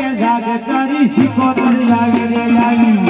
લાગે જાગ તારી શીખો તરી લાગે લાગી.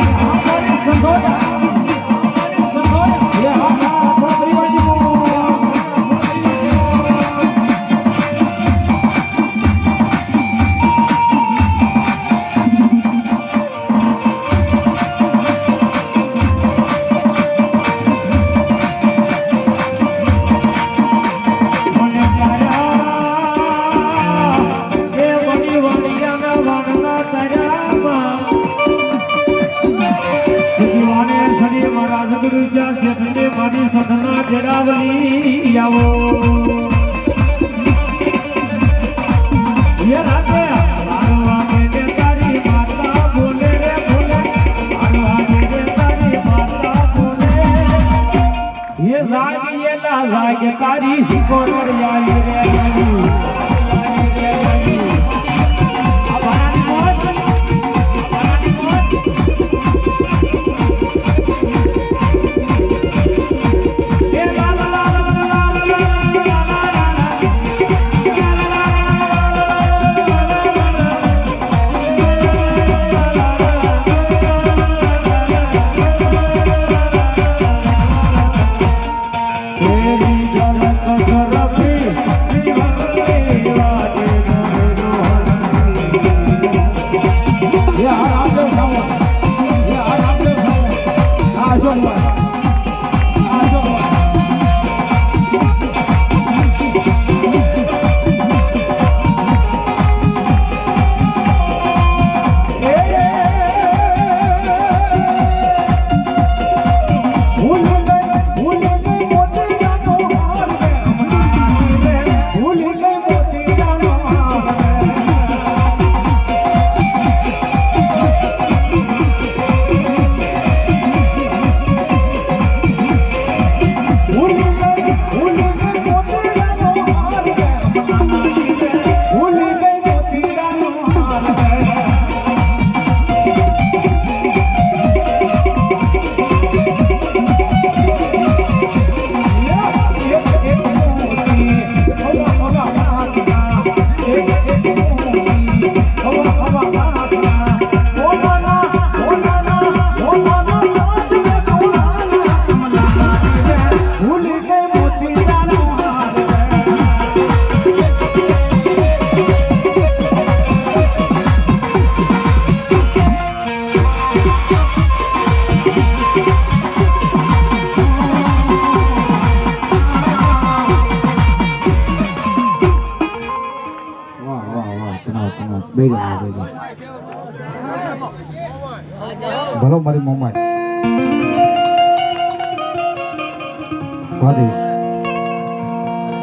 ભલો મારી મમ્મા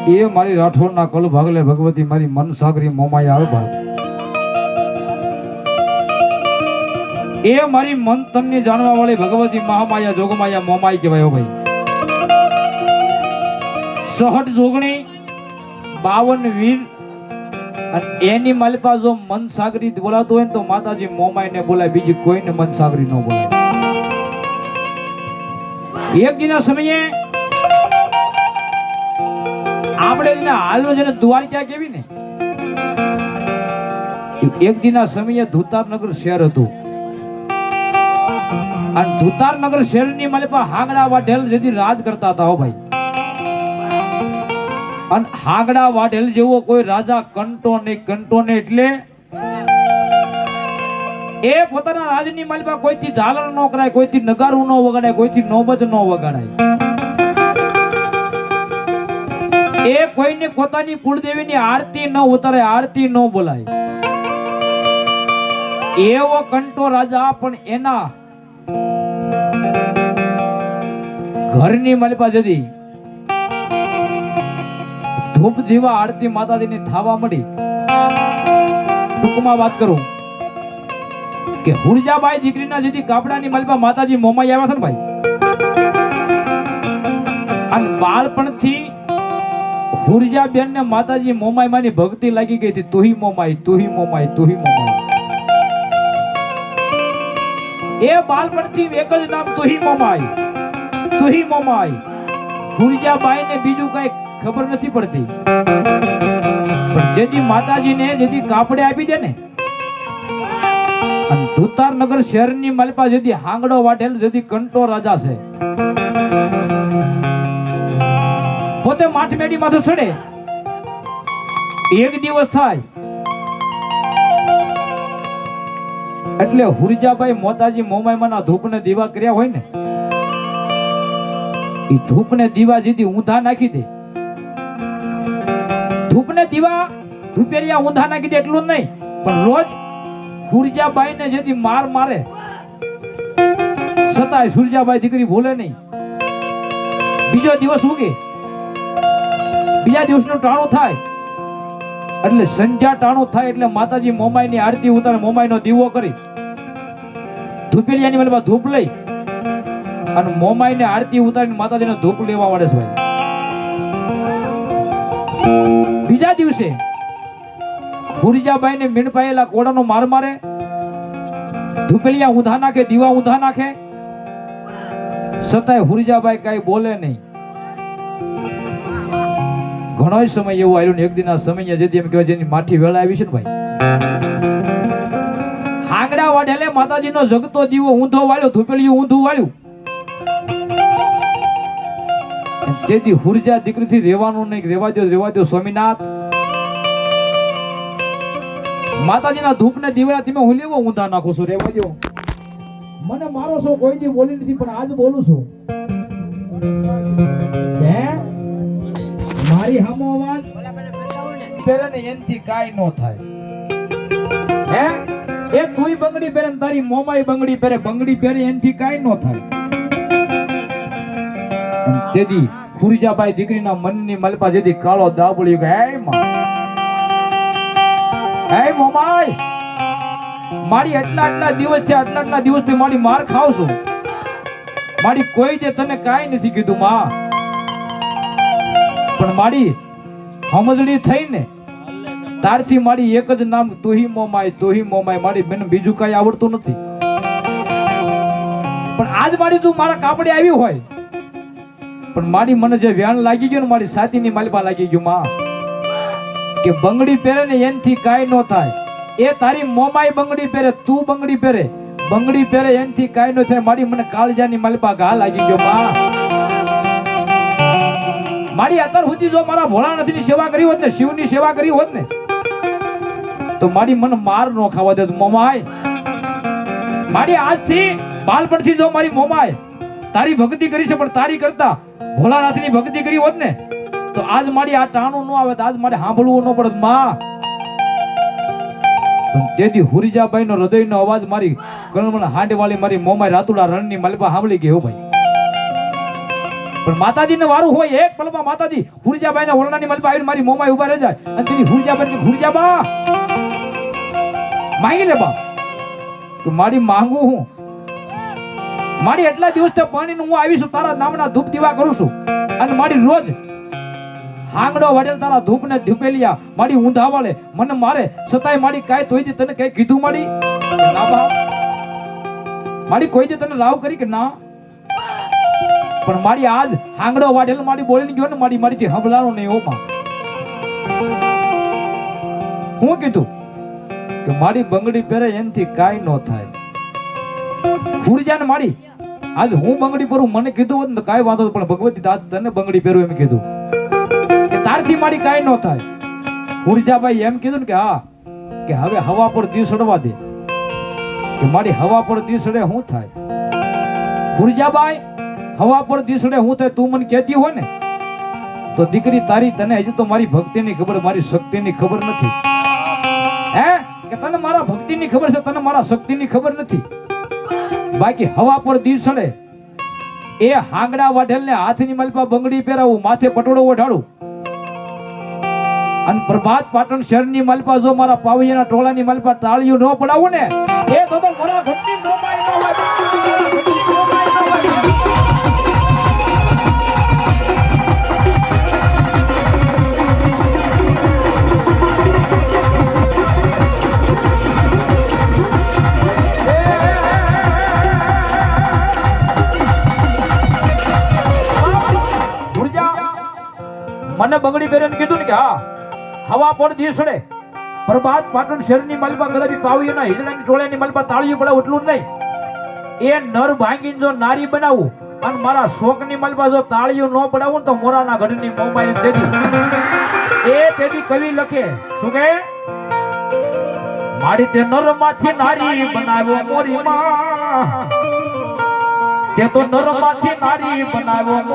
એ મારી રાઠોડના કલ ભાગલે ભગવતી મારી મન સાગરી મોમાઈ આવે ભાગ એ મારી મન તમને જાણવા વાળી ભગવતી મહામાયા જોગમાયા મોમાઈ કહેવાય ભાઈ. સહટ જોગણી, બાવન વીર અને એની માલિપા જો મન સાગરી બોલાતો હોય ને તો માતાજી મોમાઈ ને બોલાય, બીજી કોઈને મન સાગરી ન બોલાય. એક દિના સમયે આપણે જેને હાલનો જેને દ્વારકા કેવી ને? એક દિના સમયે ધુતારનગર શહેર હતું. અને ધુતારનગર શહેરની માલિપા હાંગડા વાઢેલ જેથી રાજ કરતા હતા હો ભાઈ. અને હાગડા વાઢેલ જેવો કોઈ રાજા કંટો ને કંટો ને એટલે એ પોતાના રાજની માલિકા કોઈથી ઝાલર ન કરાય, કોઈથી નગારું ન વગાડાય, કોઈથી નોબત ન વગાડાય. એ કોઈને પોતાની કુળદેવીની આરતી ન ઉતારે, આરતી ન બોલાય. એવો કંટો રાજા, પણ એના ઘરની માલિપા જતી ધૂપ દીવા આરતી માતાજીની થાવા મળી. ટૂંકમાં વાત કરું કે હુરજાબાઈ દીકરીના જેથી કાપડાની માલિપા માતાજી મોમાઈ આવ્યા છે ને ભાઈ? અને બાળપણથી હુરજાબેન ને માતાજી મોમાઈ માની ભક્તિ લાગી ગઈ હતી. તુહી મોમાઈ તુહી મોમાઈ તુહી મોમાઈ. એ બાળપણથી એક જ નામ તુહી મોમાઈ. તુહી મોમાઈ. હુરજાબાઈ ને બીજું કઈ ખબર નથી પડતી. પણ જેથી માતાજીને જેથી કાપડે આપી દે ને, અને ધુતારનગર શહેરની માલપા જેથી હાંગડો વાટેલ જેથી કંટો રાજા છે. પોતે માઠમેડી માથે ચડે. એક દિવસ થાય. એટલે હુરજાભાઈ મોતાજી મોમાઈમાના ધૂપને દીવા કર્યા હોય ને એ ધૂપને દીવા જીધી ઊંધા નાખી દે. ધૂપને દીવા ધુપેરિયા ઊંધા નાખી દે એટલું નહીં, પણ રોજ સુરજાબાઈ ને જેથી માર મારે છતાંય સુરજાબાઈ દીકરી ભૂલે નહીં. બીજો દિવસ ઉગે, બીજા દિવસનું ટાણું થાય, એટલે સંધ્યા ટાણું થાય એટલે માતાજી મોમાઈની આરતી ઉતારે, મોમાઈનો દીવો કરી ધૂપેલિયાની મતલબ ધૂપ લઈ, અને મોમાઈ ને આરતી ઉતારીને માતાજીનો ધૂપ લેવા વાળે છે ભાઈ. બીજા દિવસે હુરજાબાઈને મીણપાયેલા ઘોડાનો માર મારે ધુકલિયા ઊંધા નાખે, દીવા ઊંધા નાખે. છતાંય હુરજાબાઈ કઈ બોલે નહીં. ઘણો સમય એવો આવ્યો ને એક દિન આ સમય જેથી એમ કહેવાય જેની માઠી વેળા આવી છે ને ભાઈ. હાંગડા વાઢેલે માતાજીનો જગતો દીવો ઊંધો વાળ્યો, ધુપેલિયું ઊંધું વાળ્યું. તેથી હુરજા દીકરીથી રહેવાનું નહીં, રહેવા દો રહેવા દો સ્વામિનાથ. માતાજીના ધૂપને દીવા તમે હું લેવો, ઊંધા નાખું છું, રહેવા દો મને મારો છો કોઈ દી બોલી નથી, પણ આજ બોલું છું. હે? મારી હામો અવાજ? પહેરે ને એનથી કાઈ નો થાય. હે? એ તુંય બંગડી પહેરે તારી મોમાય બંગડી પહેરે બંગડી પહેરે એનથી કાઈ નો થાય. તેથી ફુરજાબાઈ દીકરીના મનની મલપા જેથી કાળો દાબળી ગયો હે હે મોમાય મારી આટલા આટલા દિવસથી આટલા આટલા દિવસથી મારી માર ખાવ છું. મારી કોઈ દે તને કાઈ નથી કીધું, માં. પણ મારી સમજણી થઈ ને તારથી મારી એક જ નામ, તોહી મોમાય તોહી મોમાય મારી બેન બીજું કઈ આવડતું નથી. પણ આજ મારી તું મારા કાપડે આવી હોય. પણ મારી મને જે વ્યાણ લાગી ગયું ને, મારી સાતીની માલબા લાગી ગયું, માં. કે બંગડી પહેરે ને એનથી કાંઈ ન થાય. એ તારી મોમાય બંગડી પહેરે, તું બંગડી પહેરે. બંગડી પહેરે, એનથી કાંઈ ન થાય. મારી મને કાળજાની માલબા ઘા લાગી ગયો, માં. મારી અત્યાર સુધી જો મારા ભોળાનાથની સેવા કરી હોત ને, શિવની સેવા કરી હોત ને, તો મારી મને માર નો ખાવા દે મોમાય મારી આજથી બાલપણથી જો મારી મોમાય તારી ભક્તિ કરી છે, પણ તારી કરતા ભોળાનાથની ભક્તિ કરી હોત ને, તો આજ મારી આ ટાણું ન આવે, તો આજ મારે સાંભળવું ન પડત, માં. તેથી હુરીજાબાઈ નો હૃદયનો અવાજ મારી કણમણ હાંડવાળી મારી મોમાય રાતુડા રણની મલબા સાંભળી ગયો ભાઈ. પણ માતાજી ને વારું હોય, એક પલમાં માતાજી હુરજાબાઈ ના ઓરડાની મલબા આવીને મારી મોમાય ઊભા રહી જાય, અને તેની હુરજાબાઈ હુરજાબા, માંગી લે બા તો મારી માંગુ હું મારી એટલા દિવસ તે પાણી હું આવીશું તારા નામના ધૂપ દીવા કરું છું. અને મારી રોજ હાંગડો વડેલ તારા ધૂપ ને ધૂપેલિયા, મારી ઊંધા વાળે, મને મારે, છતાંય મારી કાંઈ તોય તને કઈ કીધું મારી? મારી કોઈ દે તને રાવ કરી કે ના? પણ મારી આજ હાંગડો વાઢેલ મારી બોલીને ગયો ને મારી મારીથી હબલાનો નહીં હું કીધું કે મારી બંગડી પહેરે એનથી કાંઈ ન થાય. ફૂરજાને મારી. આજ હું બંગડી પહેરું મને કીધું હોત ને કાંઈ વાંધો પણ ભગવતી દાદ તને બંગડી પહેરું એમ કીધું. કે તારથી મારી કાંઈ ન થાય. ફૂરજાભાઈ એમ કીધું ને કે હા, કે હવે હવા પર દિવસડવા દે. કે મારી હવા પર દિવસડે સડે શું થાય? ફૂરજાબાઈ હવા પર દિવસડે હું થાય, તું મને કહેતી હોય ને, તો દીકરી તારી તને હજી તો મારી ભક્તિની ખબર, મારી શક્તિની ખબર નથી. હે? કે તને મારા ભક્તિની ખબર છે, તને મારા શક્તિની ખબર નથી? બાકી હવા પર દીસડે એ હાંગડા વાઢેલને હાથની મલપા બંગડી પહેરાવું, માથે પટોળો ઓઢાડું અને પ્રભાત પાટણ શહેરની મલપા જો મારા પાવૈયાના ટોળાની મલપા તાળીઓ ન પડાવું ને, એ તો મારા ઘટની ન હા દીસડે પ્રભાત પાટણ શહેરની મલબા ગલાબી પાવીઓના હિજડાની ટોળાની મલબા તાળીઓ પડે એટલું નહીં. એ નર ભાંગીને જો નારી બનાવું અને મારા શોકની મલબા જો તાળીઓ ન પડાવું તો મોરાના ગઢની મોબાઈલ તેથી એ તેથી કવિ લખે, શું કે મારી તે નરમાંથી નારી બનાવ્યો મોરી તે તો નરમાંથી નારી બનાવ્યો